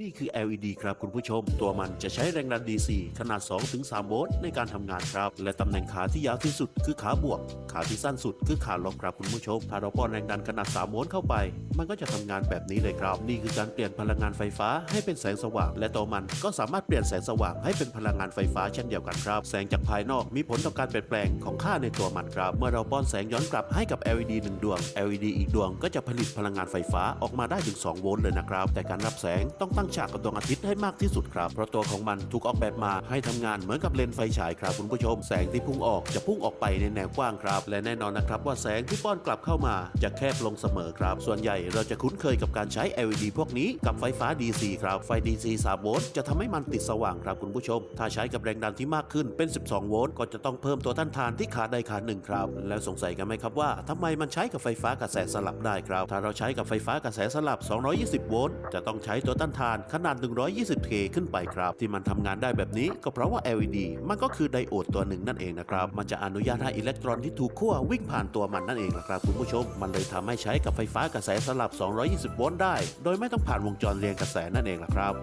นี่คือ LED ครับคุณผู้ชม ตัวมันจะใช้แรงดัน DC ขนาด 2-3 โวลต์ในการทำงานครับ และตำแหน่งขาที่ยาวที่สุดคือขาบวก ขาที่สั้นสุดคือขาลบครับคุณผู้ชม ถ้าเราป้อนแรงดันขนาด 3 โวลต์เข้าไป มันก็จะทำงานแบบนี้เลยครับ นี่คือการเปลี่ยนพลังงานไฟฟ้าให้เป็นแสงสว่าง และตัวมันก็สามารถเปลี่ยนแสงสว่างให้เป็นพลังงานไฟฟ้าเช่นเดียวกันครับ แสงจากภายนอกมีผลต่อการเปลี่ยนแปลงของค่าในตัวมันครับ เมื่อเราป้อนแสงย้อนกลับให้กับ LED หนึ่งดวง LED อีกดวงก็จะผลิตพลังงานไฟฟ้าออกมาได้ถึง 2 โวลต์เลยนะครับ แต่การรับแสงต้องตั้งฉากกับดวงอาทิตย์ให้มากที่สุดครับ เพราะตัวของมันถูกออกแบบมาให้ทำงานเหมือนกับเลนไฟฉายครับคุณผู้ชม แสงที่พุ่งออกจะพุ่งออกไปในแนวกว้างครับ และแน่นอนนะครับว่าแสงที่ป้อนกลับเข้ามาจะแคบลงเสมอครับ ส่วนใหญ่เราจะคุ้นเคยกับการใช้ LED พวกนี้กับไฟฟ้า DC ครับไฟ DC 3 โวลต์จะทำให้มันติดสว่างครับคุณผู้ชม ถ้าใช้กับแรงดันที่มากขึ้นเป็น 12 โวลต์ก็จะต้องเพิ่มตัวต้านทานที่ขาใดขาหนึ่งครับ แล้วสงสัยกันไหมครับว่าทำไมมันใช้กับไฟฟ้ากระแสสลับได้ครับ ถ้าเราใช้กับไฟฟ้ากระแสสลับ 220 โวลต์จะต้องใช้ตัวต้านทานขนาด 120K ขึ้นไปครับ ที่มันทำงานได้แบบนี้ก็เพราะว่า LED มันก็คือไดโอดตัวหนึ่งนั่นเองนะครับ มันจะอนุญาตให้อิเล็กตรอนที่ถูกขั้ววิ่งผ่านตัวมันนั่นเองนะครับคุณผู้ชม มันเลยทำให้ใช้กับไฟฟ้ากระแสสลับ 220 โวลต์ได้ โดยไม่ต้องผ่านวงจรเรียงกระแสนั่นเองล่ะครับ